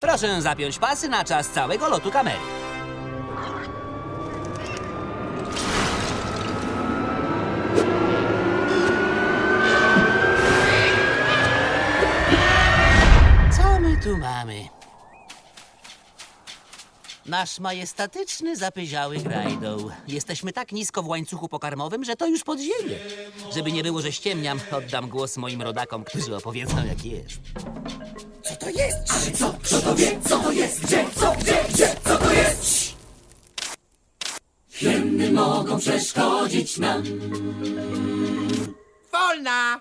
Proszę zapiąć pasy na czas całego lotu kamery. Co my tu mamy? Nasz majestatyczny, zapyziały grajdoł. Jesteśmy tak nisko w łańcuchu pokarmowym, że to już podziemie. Żeby nie było, że ściemniam, oddam głos moim rodakom, którzy opowiedzą, jak jesz. Wolna!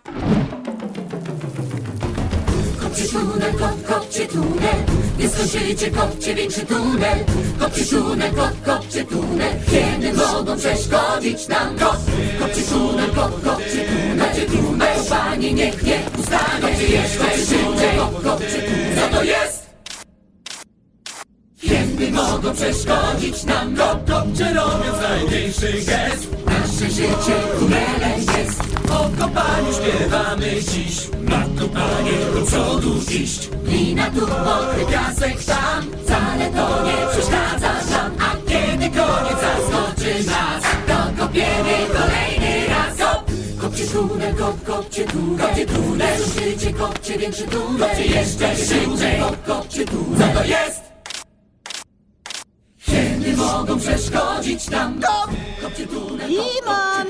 Kopcie tunel, kop, kopcie tunel. Nie skończycie, kopcie większy tunel. Kopcie tunel, kop, kopcie tunel. Hieny mogą przeszkodzić nam. Kop, kopcie tunel, kop, kopcie tunel. Kopcie tunel, Hieny mogą przeszkodzić nam. Kop, kopcie robiąc najmniejszy gest. Nasze życie tunelem jest. O kopaniu śpiewamy dziś. Na kopanie do przodu iść. Glina tu, mokry piasek tam. Wcale to nie przeszkadza nam. A kiedy koniec zaskoczy nas. To kopiemy kolejny raz. Kop, kopcie tunel, kop, kopcie tunel. Kopcie tunel, życie, kopcie większy tunel. Kopcie jeszcze szybciej, kop, kopcie tunel. Co to jest? Mogą przeszkodzić nam Kop, kopcie tunel, Timon!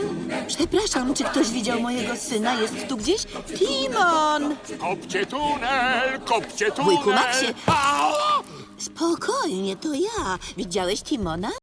Przepraszam, czy ktoś widział mojego syna? Jest tu gdzieś? Timon! Kopcie tunel, kopcie tunel. Wujku Maksie. Au! Spokojnie, to ja. Widziałeś Timona?